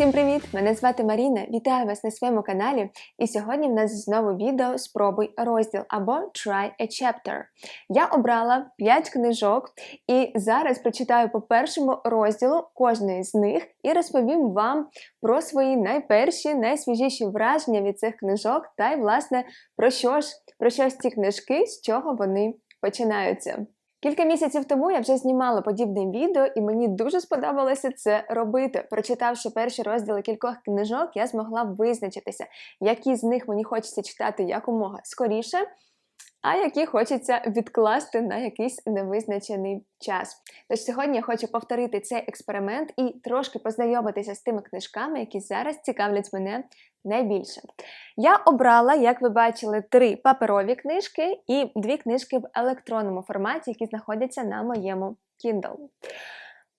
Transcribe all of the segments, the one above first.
Всім привіт! Мене звати Маріна. Вітаю вас на своєму каналі. І сьогодні в нас знову відео Спробуй розділ або Try a Chapter. Я обрала 5 книжок і зараз прочитаю по першому розділу кожної з них і розповім вам про свої найперші, найсвіжіші враження від цих книжок та й, власне, про що ж про що ж ці книжки, з чого вони починаються. Кілька місяців тому я вже знімала подібне відео, і мені дуже сподобалося це робити. Прочитавши перші розділи кількох книжок, я змогла визначитися, які з них мені хочеться читати якомога скоріше, а які хочеться відкласти на якийсь невизначений час. Тож сьогодні я хочу повторити цей експеримент і трошки познайомитися з тими книжками, які зараз цікавлять мене найбільше. Я обрала, як ви бачили, три паперові книжки і дві книжки в електронному форматі, які знаходяться на моєму Kindle.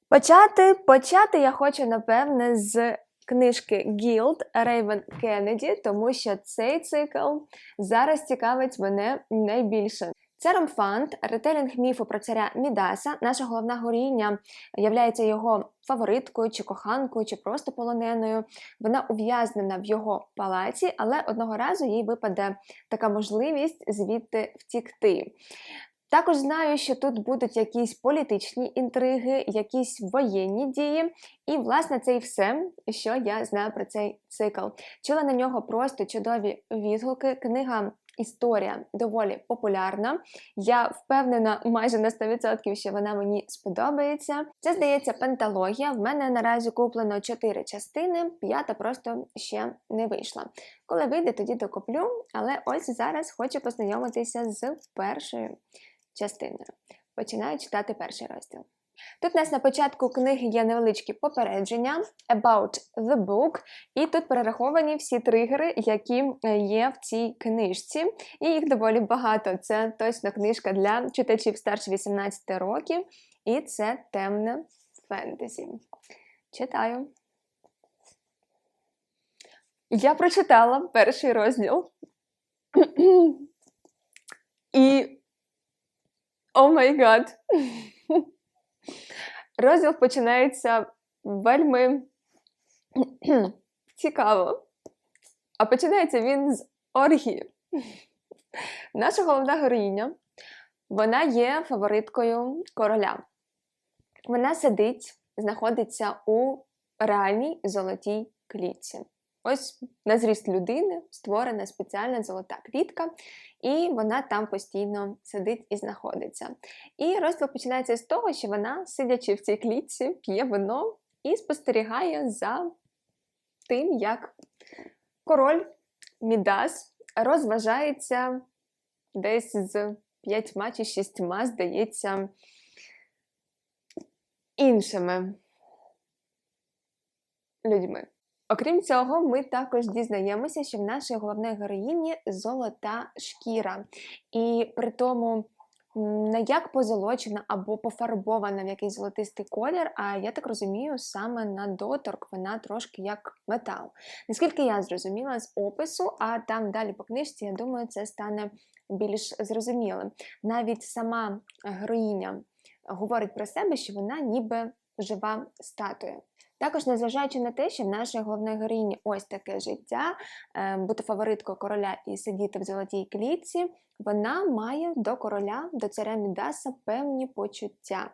Почати, почати я хочу, напевне, з книжки Guild Рейвен Кеннеді, тому що цей цикл зараз цікавить мене найбільше. Це ромфант, ретелінг міфу про царя Мідаса. Наша головна горіння являється його фавориткою, чи коханкою, чи просто полоненою. Вона ув'язнена в його палаці, але одного разу їй випаде така можливість звідти втікти. Також знаю, що тут будуть якісь політичні інтриги, якісь воєнні дії, і, власне, це і все, що я знаю про цей цикл. Чула на нього просто чудові відгуки. Книга історія доволі популярна. Я впевнена майже на 100%, що вона мені сподобається. Це здається пенталогія. В мене наразі куплено 4 частини, п'ята просто ще не вийшла. Коли вийде, тоді докуплю, але ось зараз хочу познайомитися з першою частиною. Починаю читати перший розділ. Тут у нас на початку книги є невеличкі попередження about the book, і тут перераховані всі тригери, які є в цій книжці. І їх доволі багато. Це точно книжка для читачів старше 18 років, і це темне фентезі. Читаю. Я прочитала перший розділ. І. О май гад! Розділ починається вельми цікаво. А починається він з оргії. Наша головна героїня, вона є фавориткою короля. Вона сидить, знаходиться у реальній золотій клітці. Ось на зріст людини створена спеціальна золота квітка, і вона там постійно сидить і знаходиться. І розділ починається з того, що вона, сидячи в цій клітці, п'є вино і спостерігає за тим, як король Мідас розважається десь з п'ятьма чи шістьма, здається, іншими людьми. Окрім цього, ми також дізнаємося, що в нашій головної героїні золота шкіра. І при тому не як позолочена або пофарбована в якийсь золотистий колір, а я так розумію, саме на доторк вона трошки як метал. Наскільки я зрозуміла з опису, а там далі по книжці, я думаю, це стане більш зрозумілим. Навіть сама героїня говорить про себе, що вона ніби жива статуя. Також, незважаючи на те, що в нашої головної героїні ось таке життя, бути фавориткою короля і сидіти в золотій клітці, вона має до короля, до царя Мідаса певні почуття.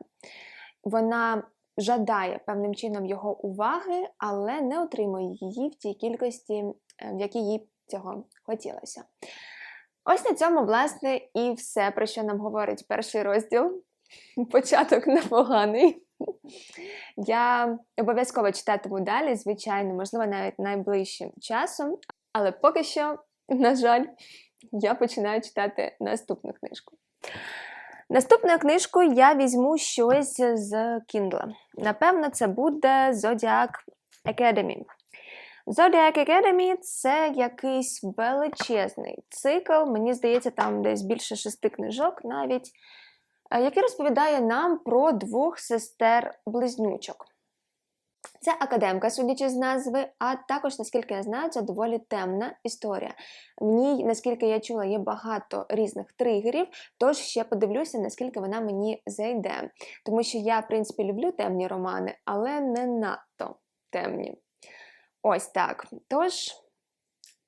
Вона жадає певним чином його уваги, але не отримує її в тій кількості, в якій їй цього хотілося. Ось на цьому, власне, і все, про що нам говорить перший розділ. Початок непоганий. Я обов'язково читатиму далі, звичайно, можливо, навіть найближчим часом, але поки що, на жаль, я починаю читати наступну книжку. Наступною книжкою я візьму щось з Kindle. Напевно, це буде Zodiac Academy. Zodiac Academy це якийсь величезний цикл, мені здається, там десь більше шести книжок навіть. Е, який розповідає нам про двох сестер-близнючок. Це академка, судячи з назви, а також, наскільки я знаю, це доволі темна історія. В ній, наскільки я чула, є багато різних тригерів, тож ще подивлюся, наскільки вона мені зайде. Тому що я, в принципі, люблю темні романи, але не надто темні. Ось так. Тож.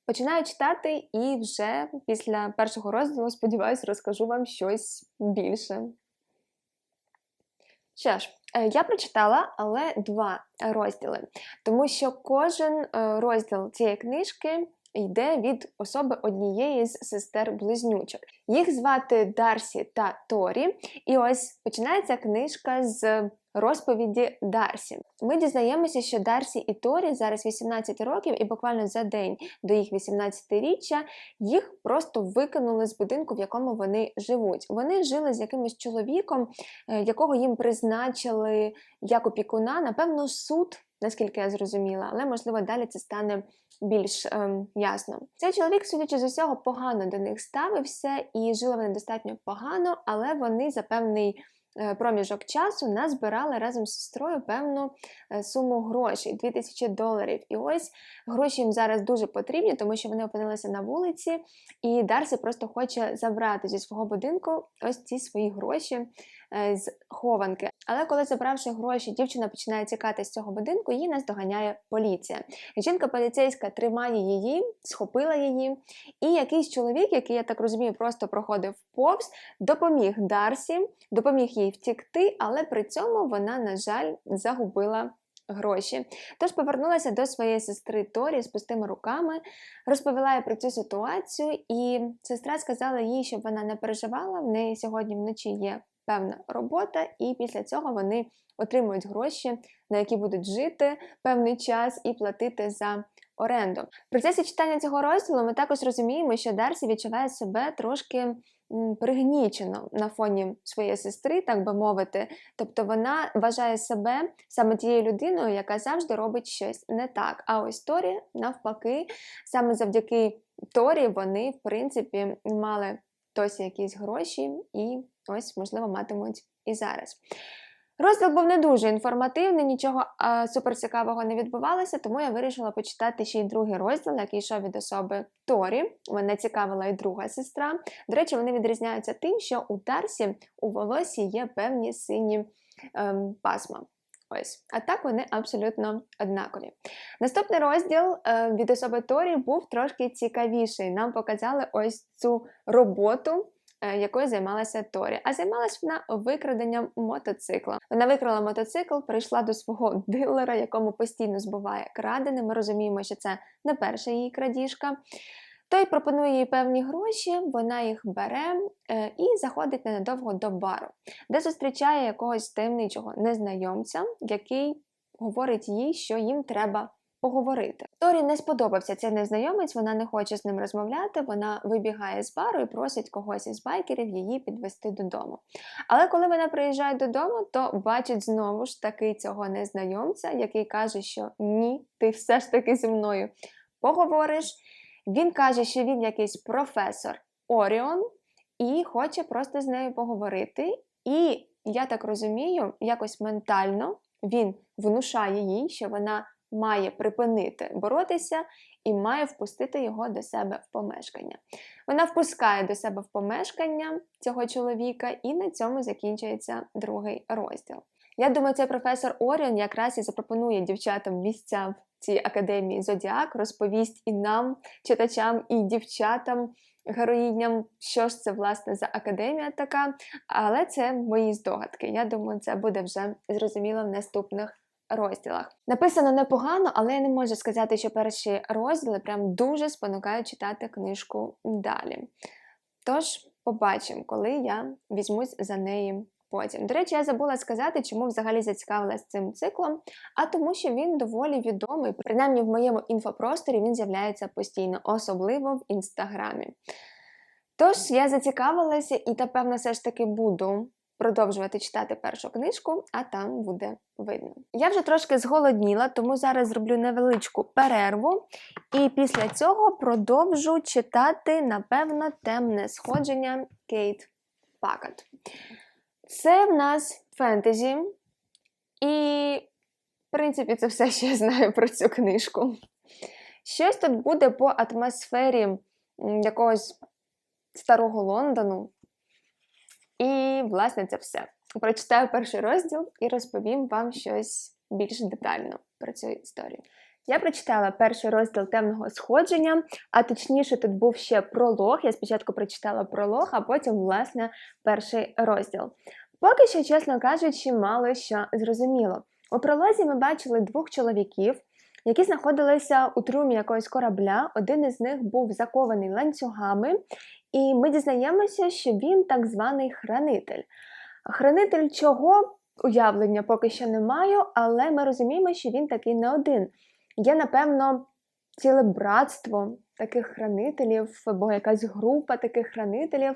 Починаю читати і вже після першого розділу, сподіваюся, розкажу вам щось більше. Що ж, е, я прочитала, але два розділи, тому що кожен е, розділ цієї книжки йде від особи однієї з сестер-близнючок. Їх звати Дарсі та Торі. І ось починається книжка з розповіді Дарсі. Ми дізнаємося, що Дарсі і Торі зараз 18 років, і буквально за день до їх 18-річчя їх просто викинули з будинку, в якому вони живуть. Вони жили з якимось чоловіком, е, якого їм призначили як опікуна, напевно, суд. Наскільки я зрозуміла, але можливо далі це стане більш ем, ясно. Цей чоловік, судячи з усього, погано до них ставився і жили вони достатньо погано, але вони за певний е, проміжок часу назбирали разом з сестрою певну е, суму грошей 2000 доларів. І ось гроші їм зараз дуже потрібні, тому що вони опинилися на вулиці, і Дарсі просто хоче забрати зі свого будинку ось ці свої гроші з хованки. Але коли забравши гроші, дівчина починає тікати з цього будинку, її наздоганяє поліція. Жінка поліцейська тримає її, схопила її, і якийсь чоловік, який я так розумію, просто проходив повз, допоміг Дарсі, допоміг їй втікти, але при цьому вона, на жаль, загубила. Гроші. Тож повернулася до своєї сестри Торі з пустими руками, розповіла їй про цю ситуацію, і сестра сказала їй, щоб вона не переживала. В неї сьогодні вночі є певна робота, і після цього вони отримують гроші, на які будуть жити певний час і платити за оренду. В процесі читання цього розділу ми також розуміємо, що Дарсі відчуває себе трошки пригнічено на фоні своєї сестри, так би мовити. Тобто вона вважає себе саме тією людиною, яка завжди робить щось не так. А ось Торі, навпаки, саме завдяки Торі вони, в принципі, мали досі якісь гроші і ось, можливо, матимуть і зараз. Розділ був не дуже інформативний, нічого а, суперцікавого не відбувалося, тому я вирішила почитати ще й другий розділ, який йшов від особи Торі. Мене цікавила і друга сестра. До речі, вони відрізняються тим, що у Тарсі у волосі є певні сині ем, пасма. Ось, а так вони абсолютно однакові. Наступний розділ е, від особи Торі був трошки цікавіший. Нам показали ось цю роботу. Е, якою займалася Торі. А займалась вона викраденням мотоцикла. Вона викрала мотоцикл, прийшла до свого дилера, якому постійно збуває крадене. Ми розуміємо, що це не перша її крадіжка. Той пропонує їй певні гроші, вона їх бере е, і заходить ненадовго до бару, де зустрічає якогось таємничого незнайомця, який говорить їй, що їм треба поговорити. Торі не сподобався цей незнайомець, вона не хоче з ним розмовляти, вона вибігає з бару і просить когось із байкерів її підвести додому. Але коли вона приїжджає додому, то бачить знову ж таки цього незнайомця, який каже, що ні, ти все ж таки зі мною поговориш. Він каже, що він якийсь професор Оріон і хоче просто з нею поговорити. І я так розумію, якось ментально він внушає їй, що вона має припинити боротися і має впустити його до себе в помешкання. Вона впускає до себе в помешкання цього чоловіка, і на цьому закінчується другий розділ. Я думаю, цей професор Оріон якраз і запропонує дівчатам місця в цій академії Зодіак, розповість і нам, читачам, і дівчатам. Героїням, що ж це власне за академія така, але це мої здогадки. Я думаю, це буде вже зрозуміло в наступних розділах. Написано непогано, але я не можу сказати, що перші розділи прям дуже спонукають читати книжку далі. Тож, побачимо, коли я візьмусь за неї. Потім, до речі, я забула сказати, чому взагалі зацікавилась цим циклом, а тому, що він доволі відомий, принаймні в моєму інфопросторі він з'являється постійно, особливо в інстаграмі. Тож я зацікавилася і, напевно, все ж таки буду продовжувати читати першу книжку, а там буде видно. Я вже трошки зголодніла, тому зараз зроблю невеличку перерву, і після цього продовжу читати, напевно, темне сходження Кейт Пакат. Це в нас фентезі, і, в принципі, це все, що я знаю про цю книжку. Щось тут буде по атмосфері якогось старого Лондону. І, власне, це все. Прочитаю перший розділ і розповім вам щось більш детально про цю історію. Я прочитала перший розділ темного сходження, а точніше, тут був ще пролог. Я спочатку прочитала пролог, а потім, власне, перший розділ. Поки що, чесно кажучи, мало що зрозуміло. У пролозі ми бачили двох чоловіків, які знаходилися у трумі якогось корабля. Один із них був закований ланцюгами, і ми дізнаємося, що він так званий хранитель. Хранитель чого уявлення поки що не маю, але ми розуміємо, що він такий не один. Є, напевно, ціле братство таких хранителів, або якась група таких хранителів.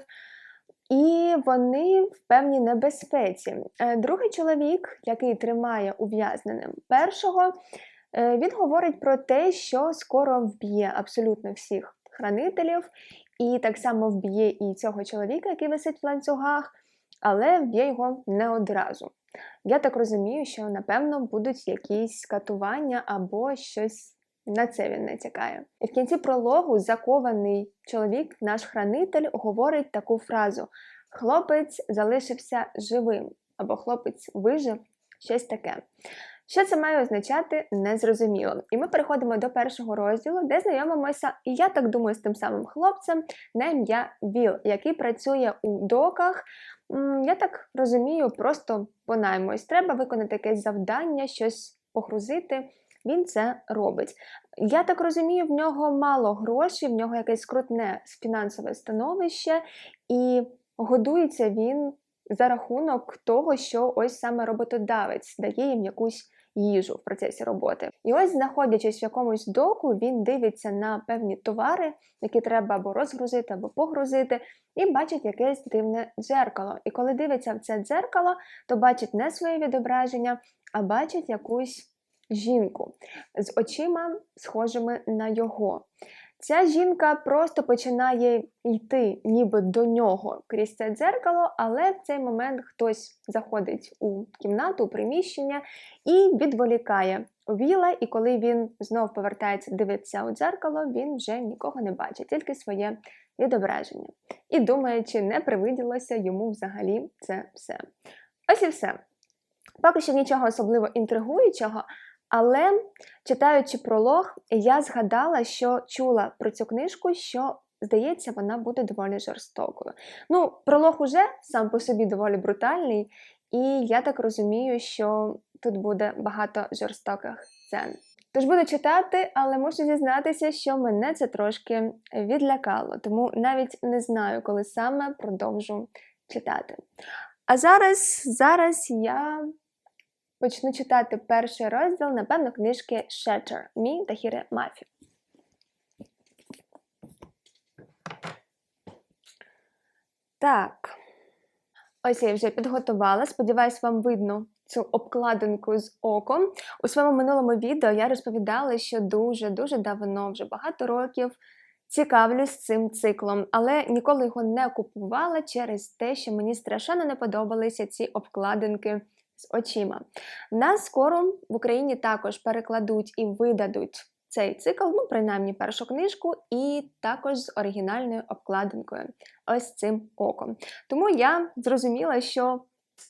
І вони в певній небезпеці. Е, Другий чоловік, який тримає ув'язненим першого, е, він говорить про те, що скоро вб'є абсолютно всіх хранителів, і так само вб'є і цього чоловіка, який висить в ланцюгах, але вб'є його не одразу. Я так розумію, що напевно будуть якісь катування або щось на це він натякає. І в кінці прологу закований чоловік, наш хранитель, говорить таку фразу: хлопець залишився живим, або хлопець вижив, щось таке. Що це має означати, незрозуміло. І ми переходимо до першого розділу, де знайомимося, і я так думаю, з тим самим хлопцем на ім'я Віл, який працює у доках. Я так розумію, просто по найму. Ось Треба виконати якесь завдання, щось погрузити. Він це робить. Я так розумію, в нього мало грошей, в нього якесь скрутне фінансове становище, і годується він за рахунок того, що ось саме роботодавець дає їм якусь їжу в процесі роботи. І ось, знаходячись в якомусь доку, він дивиться на певні товари, які треба або розгрузити, або погрузити, і бачить якесь дивне дзеркало. І коли дивиться в це дзеркало, то бачить не своє відображення, а бачить якусь жінку з очима, схожими на його. Ця жінка просто починає йти ніби до нього крізь це дзеркало, але в цей момент хтось заходить у кімнату, у приміщення і відволікає Віла, і коли він знов повертається, дивиться у дзеркало, він вже нікого не бачить, тільки своє відображення. І думає, чи не привиділося йому взагалі це все. Ось і все. Поки що нічого особливо інтригуючого, але читаючи пролог, я згадала, що чула про цю книжку, що, здається, вона буде доволі жорстокою. Ну, пролог уже сам по собі доволі брутальний, і я так розумію, що тут буде багато жорстоких сцен. Тож буду читати, але мушу зізнатися, що мене це трошки відлякало, тому навіть не знаю, коли саме продовжу читати. А зараз, зараз я почну читати перший розділ, напевно, книжки Shatter Мі та Хіре Мафі. Так. Ось я вже підготувала. Сподіваюсь, вам видно цю обкладинку з оком. У своєму минулому відео я розповідала, що дуже-дуже давно, вже багато років, цікавлюсь цим циклом, але ніколи його не купувала через те, що мені страшенно не подобалися ці обкладинки з очима. Нас скоро в Україні також перекладуть і видадуть цей цикл, ну, принаймні першу книжку, і також з оригінальною обкладинкою, ось цим оком. Тому я зрозуміла, що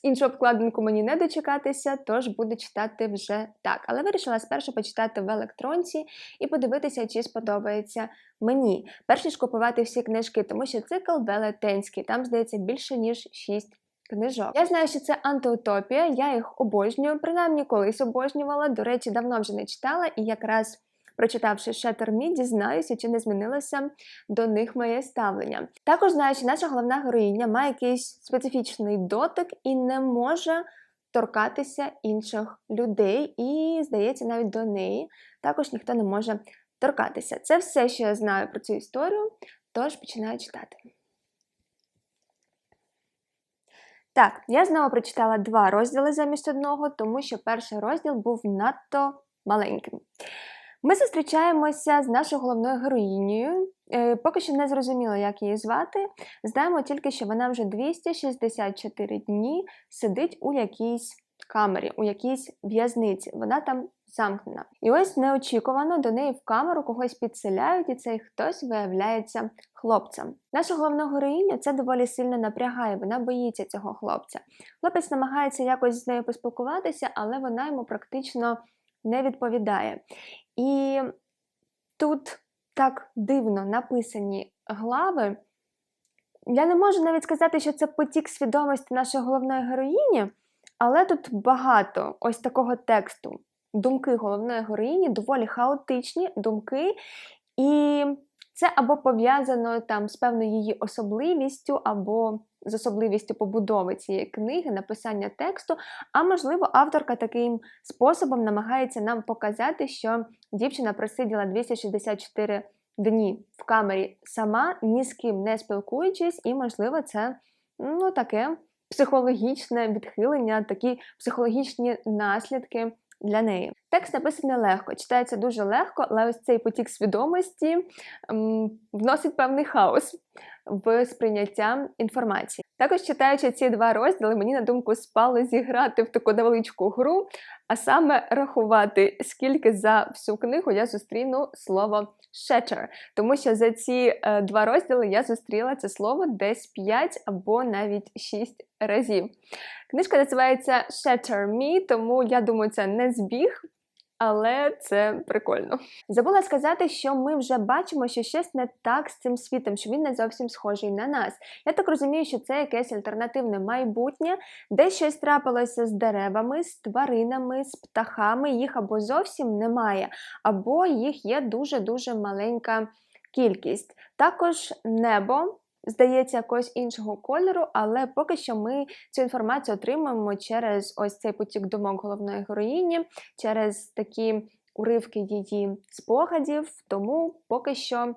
іншу обкладинку мені не дочекатися, тож буду читати вже так. Але вирішила спершу почитати в електронці і подивитися, чи сподобається мені. Перш ніж купувати всі книжки, тому що цикл велетенський, там, здається, більше ніж 6 книжок. Я знаю, що це антиутопія, я їх обожнюю, принаймні колись обожнювала. До речі, давно вже не читала, і якраз. Прочитавши Шетер Мі, дізнаюся, чи не змінилося до них моє ставлення. Також знаю, що наша головна героїня має якийсь специфічний дотик і не може торкатися інших людей, і, здається, навіть до неї також ніхто не може торкатися. Це все, що я знаю про цю історію, тож починаю читати. Так, я знову прочитала два розділи замість одного, тому що перший розділ був надто маленьким. Ми зустрічаємося з нашою головною героїнею. Е, поки що не зрозуміло, як її звати. Знаємо тільки, що вона вже 264 дні сидить у якійсь камері, у якійсь в'язниці. Вона там замкнена. І ось неочікувано до неї в камеру когось підселяють, і цей хтось виявляється хлопцем. Наша головна героїня це доволі сильно напрягає, вона боїться цього хлопця. Хлопець намагається якось з нею поспілкуватися, але вона йому практично не відповідає. І тут так дивно написані глави. Я не можу навіть сказати, що це потік свідомості нашої головної героїні, але тут багато ось такого тексту. Думки головної героїні доволі хаотичні думки, і це або пов'язано там з певною її особливістю, або з особливістю побудови цієї книги, написання тексту. А можливо, авторка таким способом намагається нам показати, що дівчина просиділа 264 дні в камері сама, ні з ким не спілкуючись, і, можливо, це ну, таке психологічне відхилення, такі психологічні наслідки для неї. Текст написаний легко, читається дуже легко, але ось цей потік свідомості ем, вносить певний хаос в сприйняття інформації. Також читаючи ці два розділи, мені на думку спало зіграти в таку невеличку гру, а саме рахувати, скільки за всю книгу я зустріну слово shatter. Тому що за ці е, два розділи я зустріла це слово десь 5 або навіть 6 разів. Книжка називається Shatter Me, тому я думаю, це не збіг. Але це прикольно. Забула сказати, що ми вже бачимо, що щось не так з цим світом, що він не зовсім схожий на нас. Я так розумію, що це якесь альтернативне майбутнє, де щось трапилося з деревами, з тваринами, з птахами. Їх або зовсім немає, або їх є дуже-дуже маленька кількість. Також небо здається якогось іншого кольору, але поки що ми цю інформацію отримуємо через ось цей потік думок головної героїні, через такі уривки її спогадів, тому поки що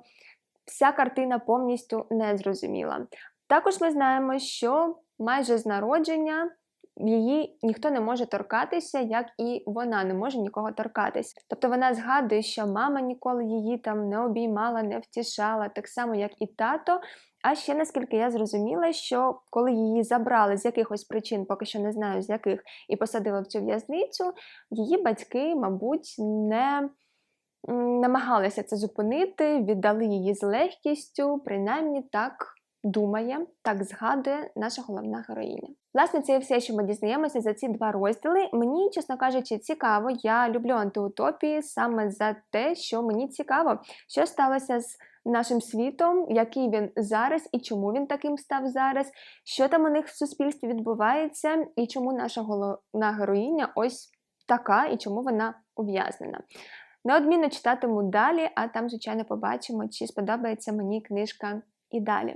вся картина повністю не зрозуміла. Також ми знаємо, що майже з народження її ніхто не може торкатися, як і вона не може нікого торкатися. Тобто вона згадує, що мама ніколи її там не обіймала, не втішала, так само, як і тато. А ще наскільки я зрозуміла, що коли її забрали з якихось причин, поки що не знаю з яких, і посадили в цю в'язницю, її батьки, мабуть, не намагалися це зупинити, віддали її з легкістю, принаймні так думає, так згадує наша головна героїня. Власне, це все, що ми дізнаємося за ці два розділи. Мені, чесно кажучи, цікаво. Я люблю антиутопії саме за те, що мені цікаво, що сталося з нашим світом, який він зараз і чому він таким став зараз, що там у них в суспільстві відбувається, і чому наша головна героїня ось така, і чому вона ув'язнена. Неодмінно читатиму далі, а там, звичайно, побачимо, чи сподобається мені книжка і далі.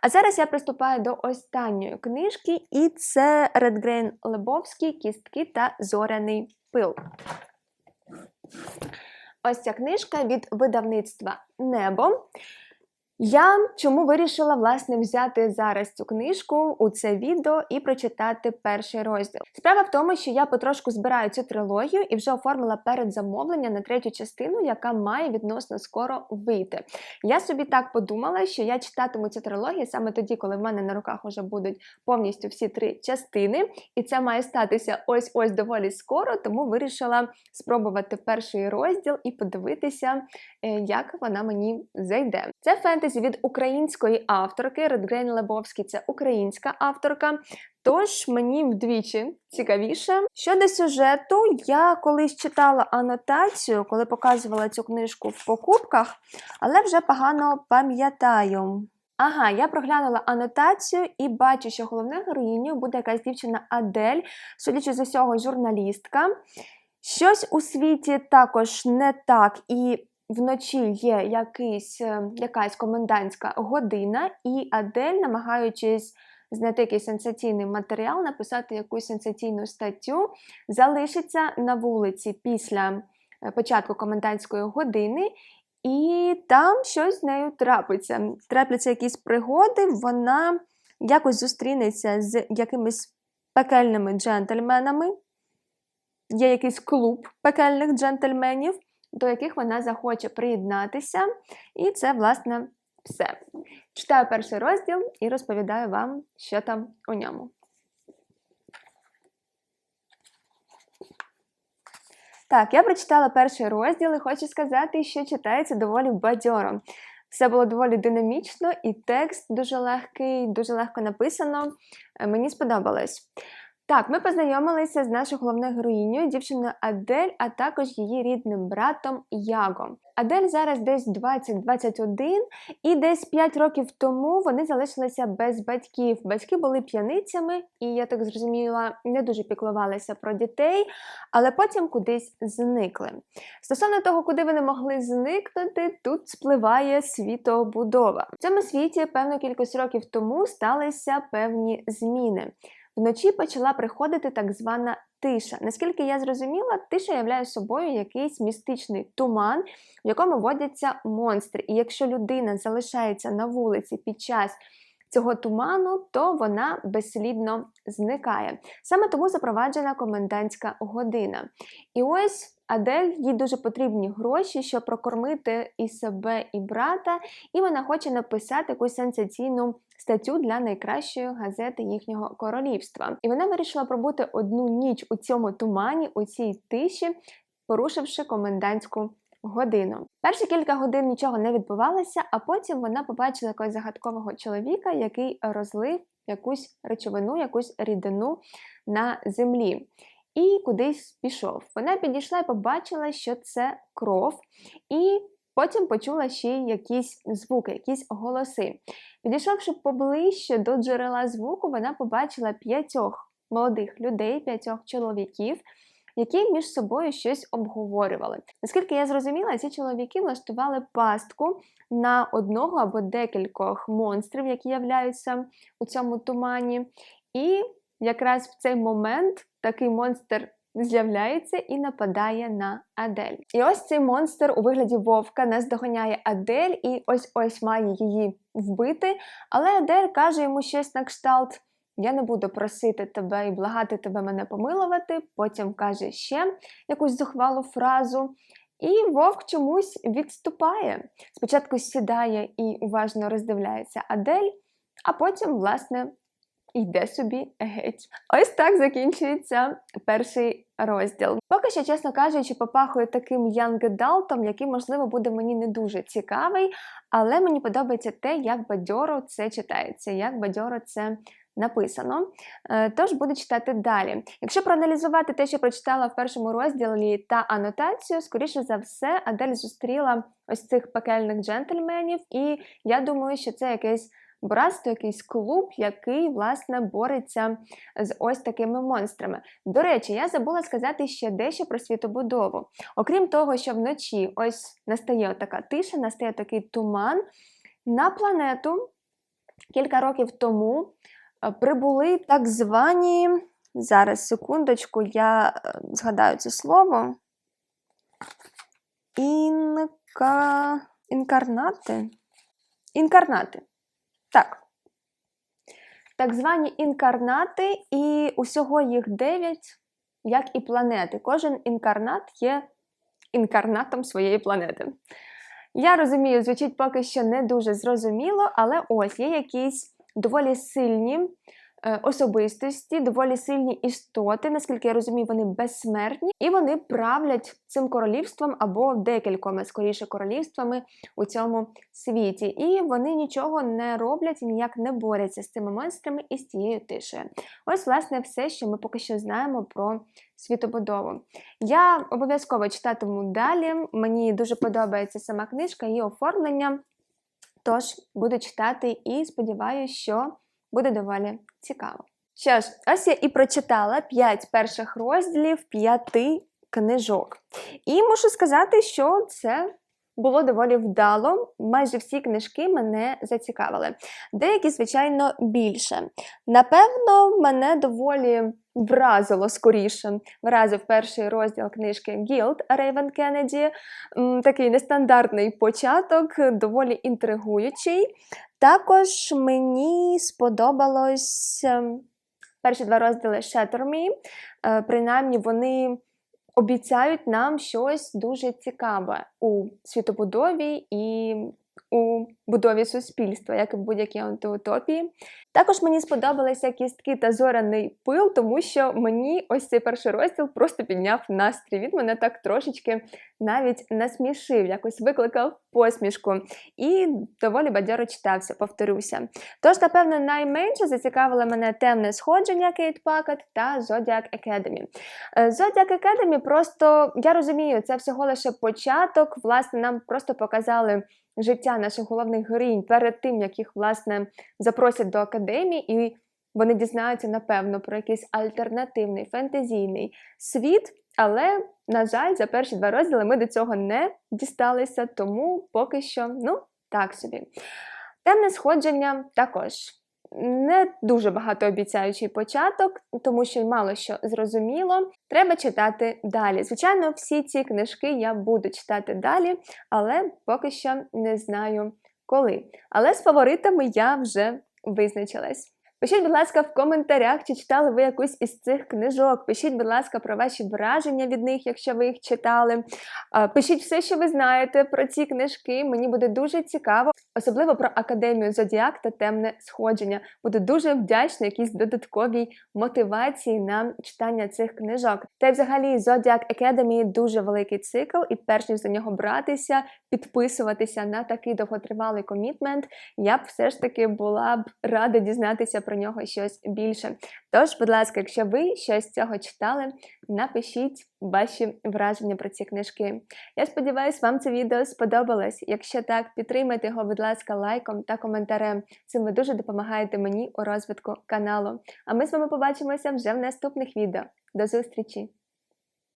А зараз я приступаю до останньої книжки, і це Редгрейн Лебовський, кістки та зоряний пил. Ось ця книжка від видавництва Небо. Я чому вирішила власне взяти зараз цю книжку у це відео і прочитати перший розділ. Справа в тому, що я потрошку збираю цю трилогію і вже оформила передзамовлення на третю частину, яка має відносно скоро вийти. Я собі так подумала, що я читатиму цю трилогію саме тоді, коли в мене на руках вже будуть повністю всі три частини, і це має статися ось ось доволі скоро, тому вирішила спробувати перший розділ і подивитися, е, як вона мені зайде. Це фентезі фентезі від української авторки. Редгрейн Лебовський це українська авторка. Тож мені вдвічі цікавіше. Щодо сюжету, я колись читала анотацію, коли показувала цю книжку в покупках, але вже погано пам'ятаю. Ага, я проглянула анотацію і бачу, що головною героїнею буде якась дівчина Адель, судячи з усього, журналістка. Щось у світі також не так, і вночі є якийсь, е, якась комендантська година, і Адель, намагаючись знайти якийсь сенсаційний матеріал, написати якусь сенсаційну статтю, залишиться на вулиці після е, початку комендантської години. І там щось з нею трапиться. Трапляться якісь пригоди, вона якось зустрінеться з якимись пекельними джентльменами. Є якийсь клуб пекельних джентльменів, до яких вона захоче приєднатися. І це, власне, все. Читаю перший розділ і розповідаю вам, що там у ньому. Так, я прочитала перший розділ і хочу сказати, що читається доволі бадьоро. Все було доволі динамічно, і текст дуже легкий, дуже легко написано. Мені сподобалось. Так, ми познайомилися з нашою головною героїнею, дівчиною Адель, а також її рідним братом Яго. Адель зараз десь 20-21, і десь 5 років тому вони залишилися без батьків. Батьки були п'яницями, і я так зрозуміла, не дуже піклувалися про дітей, але потім кудись зникли. Стосовно того, куди вони могли зникнути, тут спливає світобудова. В цьому світі певну кількість років тому сталися певні зміни. Вночі почала приходити так звана тиша. Наскільки я зрозуміла, тиша являє собою якийсь містичний туман, в якому водяться монстри. І якщо людина залишається на вулиці під час цього туману, то вона безслідно зникає. Саме тому запроваджена комендантська година. І ось. Адель їй дуже потрібні гроші, щоб прокормити і себе, і брата, і вона хоче написати якусь сенсаційну статтю для найкращої газети їхнього королівства. І вона вирішила пробути одну ніч у цьому тумані, у цій тиші, порушивши комендантську годину. Перші кілька годин нічого не відбувалося, а потім вона побачила якогось загадкового чоловіка, який розлив якусь речовину, якусь рідину на землі. І кудись пішов. Вона підійшла і побачила, що це кров, і потім почула ще й якісь звуки, якісь голоси. Підійшовши поближче до джерела звуку, вона побачила п'ятьох молодих людей, п'ятьох чоловіків, які між собою щось обговорювали. Наскільки я зрозуміла, ці чоловіки влаштували пастку на одного або декількох монстрів, які являються у цьому тумані. І якраз в цей момент такий монстр з'являється і нападає на Адель. І ось цей монстр у вигляді вовка наздоганяє Адель і ось ось має її вбити. Але Адель каже йому щось на кшталт. Я не буду просити тебе і благати тебе мене помилувати. Потім каже ще якусь зухвалу фразу. І вовк чомусь відступає. Спочатку сідає і уважно роздивляється Адель, а потім, власне, йде собі геть. Ось так закінчується перший розділ. Поки що, чесно кажучи, попахує таким янгедалтом, який, можливо, буде мені не дуже цікавий, але мені подобається те, як бадьоро це читається, як бадьоро це. Написано, Е, тож буду читати далі. Якщо проаналізувати те, що прочитала в першому розділі та анотацію, скоріше за все, Адель зустріла ось цих пекельних джентльменів, і я думаю, що це якесь братство, якийсь клуб, який, власне, бореться з ось такими монстрами. До речі, я забула сказати ще дещо про світобудову. Окрім того, що вночі ось настає така тиша, настає такий туман. На планету кілька років тому е, прибули так звані. Зараз, секундочку, я е, згадаю це слово. Інка... Інкарнати? Інкарнати. Так. Так звані інкарнати, і усього їх дев'ять, як і планети. Кожен інкарнат є інкарнатом своєї планети. Я розумію, звучить поки що не дуже зрозуміло, але ось є якісь доволі сильні особистості, доволі сильні істоти, наскільки я розумію, вони безсмертні, і вони правлять цим королівством або декількома скоріше королівствами у цьому світі. І вони нічого не роблять і ніяк не борються з цими монстрами і з цією тишею. Ось, власне, все, що ми поки що знаємо про світобудову. Я обов'язково читатиму далі. Мені дуже подобається сама книжка, її оформлення. Тож буду читати і сподіваюся, що буде доволі цікаво. Що ж, ось я і прочитала 5 перших розділів п'яти книжок. І мушу сказати, що це було доволі вдало. Майже всі книжки мене зацікавили. Деякі, звичайно, більше. Напевно, мене доволі вразило скоріше. Вразив перший розділ книжки Гілд Рейвен Кеннеді. Такий нестандартний початок, доволі інтригуючий. Також мені сподобалось ем, перші два розділи Shatter Me. Е, Принаймні, вони обіцяють нам щось дуже цікаве у світобудові і у будові суспільства, як і в будь-якій антиутопії. Також мені сподобалися кістки та зоряний пил, тому що мені ось цей перший розділ просто підняв настрій. Він мене так трошечки навіть насмішив, якось викликав посмішку і доволі бадьоро читався, повторюся. Тож, напевно, найменше зацікавило мене темне сходження Кейт Пакет та Zodiac Academy. Zodiac Academy просто, я розумію, це всього лише початок. Власне, нам просто показали життя наших головних героїнь перед тим, як їх, власне, запросять до академії, і вони дізнаються, напевно, про якийсь альтернативний фентезійний світ. Але, на жаль, за перші два розділи ми до цього не дісталися, тому поки що, ну, так собі. Темне сходження також не дуже багатообіцяючий початок, тому що й мало що зрозуміло. Треба читати далі. Звичайно, всі ці книжки я буду читати далі, але поки що не знаю коли. Але з фаворитами я вже визначилась. Пишіть, будь ласка, в коментарях, чи читали ви якусь із цих книжок. Пишіть, будь ласка, про ваші враження від них, якщо ви їх читали. Пишіть все, що ви знаєте про ці книжки. Мені буде дуже цікаво, особливо про академію Зодіак та темне сходження. Буду дуже вдячна якійсь додатковій мотивації на читання цих книжок. Та й взагалі Zodiac Academy дуже великий цикл, і перш ніж за нього братися, підписуватися на такий довготривалий комітмент, я б все ж таки була б рада дізнатися про нього щось більше. Тож, будь ласка, якщо ви щось з цього читали, напишіть ваші враження про ці книжки. Я сподіваюся, вам це відео сподобалось. Якщо так, підтримайте його, будь ласка, лайком та коментарем. Цим ви дуже допомагаєте мені у розвитку каналу. А ми з вами побачимося вже в наступних відео. До зустрічі!